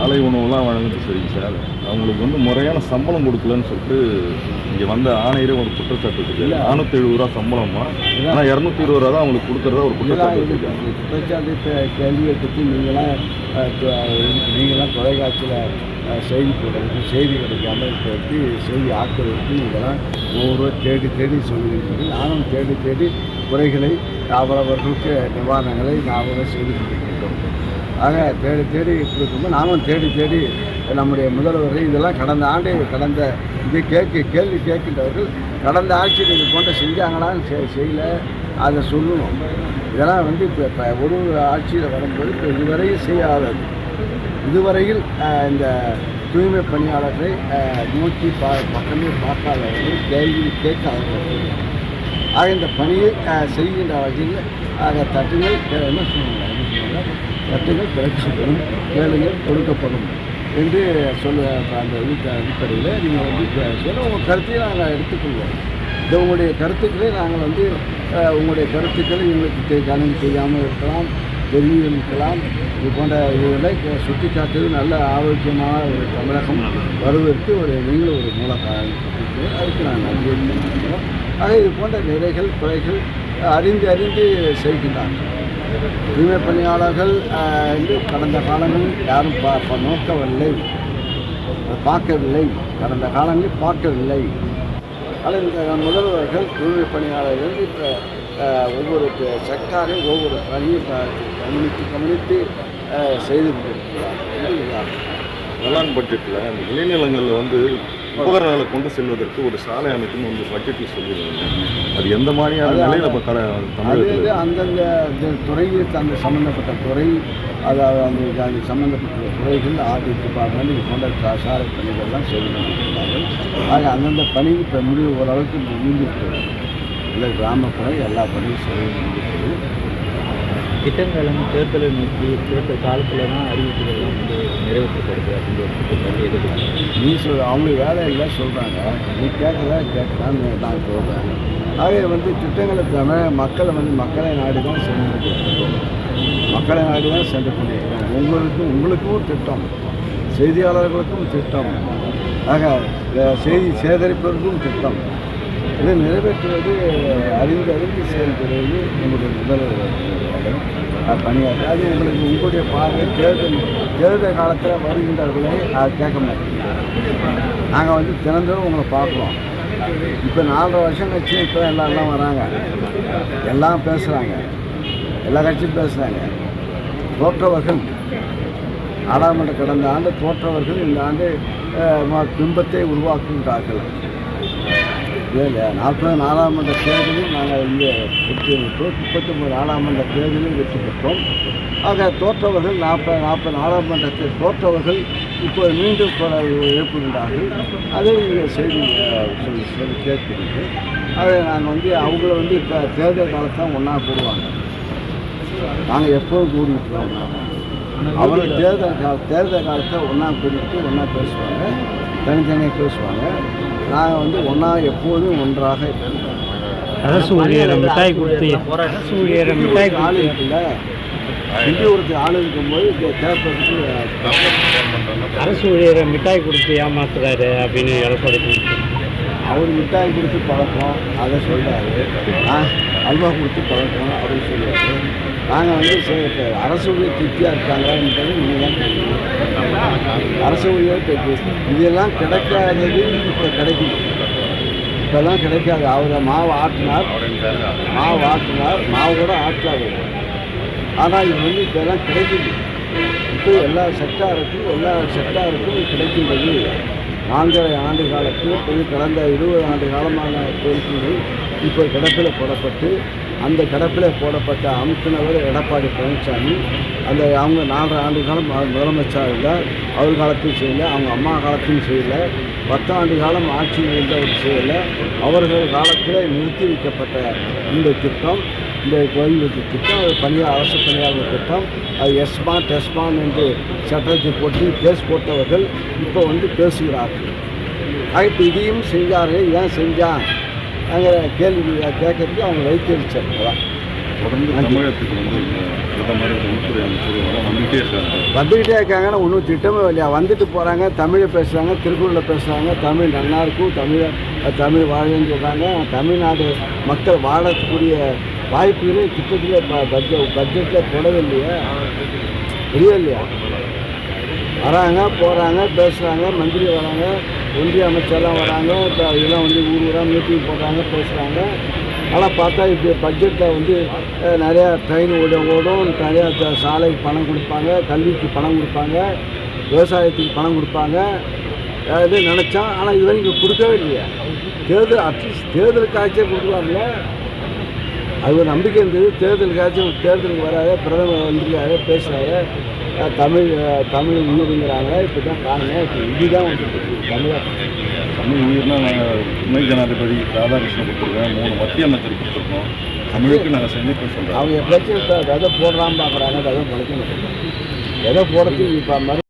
காலை உணவுலாம் வழங்குறது சரிங்க சார். அவங்களுக்கு வந்து முறையான சம்பளம் கொடுக்கலன்னு சொல்லிட்டு இங்கே வந்த ஆணையரே ஒரு குற்றச்சாட்டு இருக்கு நானூற்றி எழுபது ரூபா சம்பளமா? ஆனால் இரநூத்தி இருபது ரூபா தான் அவங்களுக்கு கொடுக்குறதா ஒரு இதெல்லாம் குற்றச்சாட்டு இருக்கு குற்றச்சாட்டு கேள்வியை பற்றி நீங்களாம் நீங்களாம் தொலைக்காட்சியில் செய்தி போடுறதுக்கு செய்தி கிடைக்காம இருக்கிறதுக்கு செய்தி ஆக்குறதுக்கு நீங்களாம் ஒவ்வொரு தேடி தேடி சொல்லுவீர்கள் நானும் தேடி தேடி குறைகளை அவரவர்களுக்கு நிவாரணங்களை நாங்களும் செய்து கொண்டிருக்கின்றோம். ஆக தேடி தேடி கொடுக்கும்போது நானும் தேடி தேடி நம்முடைய முதல்வரை இதெல்லாம் கடந்த ஆண்டு கடந்த இது கேட்க கேள்வி கேட்கின்றவர்கள் கடந்த ஆட்சியில் இது போன்ற செஞ்சாங்களான்னு செ- செய்யலை. அதை சொல்லணும். இதெல்லாம் வந்து இப்போ இப்போ ஒரு ஒரு ஆட்சியில் வரும்போது இப்போ இதுவரையும் செய்யாதது. இதுவரையில் இந்த தூய்மை பணியாளர்களை நோக்கி பா பக்கமே பார்க்காதவர்கள் கேள்வி கேட்காதவர்கள். ஆக இந்த பணியை செய்கின்ற வகையில் அதை தட்டுகள் சொல்லுங்கள் என்ன தட்டுகள் திறக்கப்படும் வேலைகள் கொடுக்கப்படும் என்று சொல்ல அந்த அடிப்படையில் நீங்கள் வந்து சொல்ல உங்கள் கருத்தையும் நாங்கள் எடுத்துக்கொள்வோம். இந்த உங்களுடைய கருத்துக்களை நாங்கள் வந்து உங்களுடைய கருத்துக்களை எங்களுக்கு தெ- கவனம் செய்யாமல் இருக்கலாம் தெரிவிக்கலாம் இது போன்ற இதுகளை சுட்டி காட்டுவது நல்ல ஆரோக்கியமான ஒரு தமிழகம் வருவதற்கு ஒரு நீங்களும் ஒரு மூல அதுக்கு நாங்கள் நன்றி ஆக இது போன்ற நிறைகள் குறைகள் அறிந்து அறிந்து செய்கின்றார்கள். தூய்மை பணியாளர்கள் கடந்த காலங்களில் யாரும் பா நோக்கவில்லை. பார்க்கவில்லை. கடந்த காலங்களில் பார்க்கவில்லை. ஆனால் இந்த முதல்வர்கள் தூய்மை பணியாளர்கள் இப்போ ஒவ்வொரு செக்டாரையும் ஒவ்வொரு பணியும் கவனித்து கவனித்து செய்து கொண்டிருக்கிறார் வேளாண் பட்ஜெட்டில் இந்த விளைநிலங்களில் வந்து உபகரணங்களை கொண்டு செல்வதற்கு ஒரு சாலை அமைக்கணும்னு வந்து பட்ஜெட்டில் சொல்லியிருந்தாங்க அது எந்த மாதிரியான நிலையில் இப்போ கடை தமிழகத்தில் அந்தந்த துறையில் அந்த சம்மந்தப்பட்ட துறை அதாவது அந்த அது சம்மந்தப்பட்ட துறைகள் ஆடிட் டிபார்ட்மெண்ட் இது போன்ற சாலை பணிகள்லாம் செய்து கொண்டிருக்கிறார்கள். ஆக அந்தந்த பணி இப்போ முடிவு ஓரளவுக்கு முடிந்திருக்கிறது இல்லை கிராமப்புற எல்லா பணியும் செய்து முடிந்திருக்கிறது திட்டங்கள் எல்லாமே தேர்தலை நோக்கி தேர்தல் காலத்தில் தான் அறிவிப்புகள்லாம் வந்து நிறைவேற்றப்படுது அப்படின்னு ஒரு நீ சொல் அவங்களுக்கு வேலை இல்லை சொல்கிறாங்க நீ கேட்கல கேட்கலான்னு நான் சொல்கிறேன் ஆகவே வந்து திட்டங்களை தவிர மக்களை வந்து மக்களை நாடி தான் சென்று மக்களை நாடி தான் சென்று பண்ணியிருக்கேன் உங்களுக்கும் உங்களுக்கும் திட்டம் செய்தியாளர்களுக்கும் திட்டம். ஆக செய்தி சேகரிப்பதற்கும் திட்டம். இதை நிறைவேற்றுவது அறிந்து அறிந்து செயல்படுவது உங்களுடைய முதல் வேலை. அது உங்களுக்கு உங்களுடைய பார்வை தேர்தல் தேர்தல் காலத்தில் வருகின்றவர்களே அதை கேட்க மாட்டீங்க நாங்கள் வந்து தினந்தோறும் உங்களை பார்க்குறோம். இப்போ நாலரை வருஷம் கழிச்சு இப்போ எல்லாம் எல்லாம் வராங்க. எல்லாம் பேசுகிறாங்க எல்லா கட்சியும் பேசுகிறாங்க தோற்றவர்கள் நாடாளுமன்ற கடந்த ஆண்டு தோற்றவர்கள் இந்த ஆண்டு பிம்பத்தை உருவாக்குகின்றார்கள். இல்லை நாற்பது நாடாளுமன்ற தேர்தலில் நாங்கள் இங்கே வெற்றி பெற்றோம். முப்பத்தொம்பது மன்ற தேர்தலில் வெற்றி பெற்றோம். ஆக தோற்றவர்கள் நாற்பது நாற்பது நாடாளுமன்றத்தில் தோற்றவர்கள் இப்போது மீண்டும் கொ- எழுப்புகின்றார்கள் அதை நீங்கள் செய்தி சொல்லி சொல்லி கேட்கிறீர்கள் அதை நாங்கள் வந்து அவங்கள வந்து இப்போ தேர்தல் காலத்தான் ஒன்றா கூடுவாங்க நாங்கள் எப்போதும் கூடிட்டுருவோம் அவங்க தேர்தல் கால தேர்தல் காலத்தை ஒன்றா கூட்டிட்டு ஒன்றா பேசுவாங்க. தனித்தனியாக பேசுவாங்க. நாங்கள் வந்து ஒன்றா எப்போதும் ஒன்றாக. அரசு ஊழியரை மிட்டாய் கொடுத்து அரசு ஊழியரை மிட்டாய் ஆள் இருக்குல்ல ஒருத்தர் ஆள் இருக்கும்போது தேர்தலுக்கு அரசு ஊழியரை மிட்டாய் கொடுத்து ஏமாத்துறாரு அப்படின்னு எடப்பாடி அவர் மிட்டாய் கொடுத்து பழக்கம் அதை சொல்கிறாரு நான் அல்வா கொடுத்து பழக்கணும் அப்படின்னு சொல்லுவாங்க. நாங்கள் வந்து சரி, அரசு ஊழியர் திருப்தியாக இருக்காங்களான்றது நீங்கள் தான் தெரியும் அரசு ஊழியர் திருப்தி. இதெல்லாம் கிடைக்காதது இப்போ கிடைக்குது. இப்போல்லாம் கிடைக்காது. அவர் மாவு ஆட்டினார் மாவு ஆட்டினார் மாவு கூட ஆட்டலாது ஆனால் இது வந்து இப்போல்லாம் கிடைக்குது. இப்போ எல்லா செக்டாருக்கும் எல்லா செக்டாருக்கும் கிடைக்கின்றது. நான்கரை ஆண்டு காலத்தில் போய் கடந்த இருபது ஆண்டு காலமான கோரிக்கைகள் இப்போ கிடப்பில் போடப்பட்டு அந்த கிடப்பில் போடப்பட்ட அமுத்தினவர் எடப்பாடி பழனிசாமி அந்த அவங்க நாலரை ஆண்டு காலம் முதலமைச்சர் இல்லை அவர் காலத்தையும் செய்யலை அவங்க அம்மா காலத்தையும் செய்யலை. பத்தாண்டு காலம் ஆட்சி இருந்தவர் செய்யலை. அவர்கள் காலத்தில் நிறுத்தி வைக்கப்பட்ட இந்த திட்டம். இந்த ஓய்வூதிய திட்டம் அது பணியாளர் அரசு பணியாளர் திட்டம். அது எஸ்மா டெஸ்மான் என்று சட்டத்தை போட்டு கேஸ் போட்டவர்கள் இப்போ வந்து பேசுகிறார்கள். ஆக இப்போ இதையும் செஞ்சார்கள் ஏன் செஞ்சான்? அங்கே கேள்வி கேட்கறதுக்கு அவங்க வைத்திருச்சார் தொடர்ந்து தமிழகத்துக்கு வந்து இந்த பிரதமர் உள்துறை அமைச்சர் இதெல்லாம் வந்துகிட்டே இருக்காங்க. வந்துக்கிட்டே இருக்காங்கன்னா ஒன்றும் திட்டமே இல்லையா? வந்துட்டு போகிறாங்க தமிழை பேசுகிறாங்க திருக்குறளில் பேசுகிறாங்க தமிழ் நல்லா இருக்கும் தமிழை தமிழ் வாழன்னு சொல்கிறாங்க தமிழ்நாடு மக்கள் வாழக்கூடிய வாய்ப்புகளே திட்டத்தில் பட்ஜெட் பட்ஜெட்டில் போடவே இல்லையா இல்லையா இல்லையா வராங்க போகிறாங்க பேசுகிறாங்க மந்திரி வராங்க ஒன்றிய அமைச்சர்லாம் வராங்க இப்போ இதெல்லாம் வந்து ஊர் ஊராக மீட்டிங் போடுறாங்க பேசுகிறாங்க ஆனால் பார்த்தா இப்போ பட்ஜெட்டில் வந்து நிறையா ட்ரெயின் ஓடும் ஓடும். நிறையா சாலைக்கு பணம் கொடுப்பாங்க கல்விக்கு பணம் கொடுப்பாங்க விவசாயத்துக்கு பணம் கொடுப்பாங்க. இது நினச்சான் ஆனால் இது வரைக்கும் கொடுக்கவே இல்லையா. தேர்தல் அட்லீஸ்ட் தேர்தலுக்காச்சே கொடுக்கலாம்ல. அது ஒரு நம்பிக்கை இருந்தது. தேர்தலுக்காச்சும் தேர்தலுக்கு வராத பிரதமர் வந்திருக்காரு பேசுகிறாரு தமிழ் தமிழ் முன்னுரிங்கிறாங்க இப்போ தான் காணுங்க இப்போ இதுதான் வந்துட்டு தமிழ். தமிழ் உயிர்னா நாங்கள் துணை ஜனாதிபதி ராதாகிருஷ்ணன் கொடுத்துருக்கோம். மூணு மத்திய அமைச்சர் கொடுத்துருக்கோம். தமிழுக்கு நாங்கள் செஞ்சுட்டு சொல்கிறோம் அவங்க இப்போ விதை போடலான்னு பார்க்குறாங்க முளைக்க மாட்டேங்குது விதை போடுறதுக்கு இப்போ மறு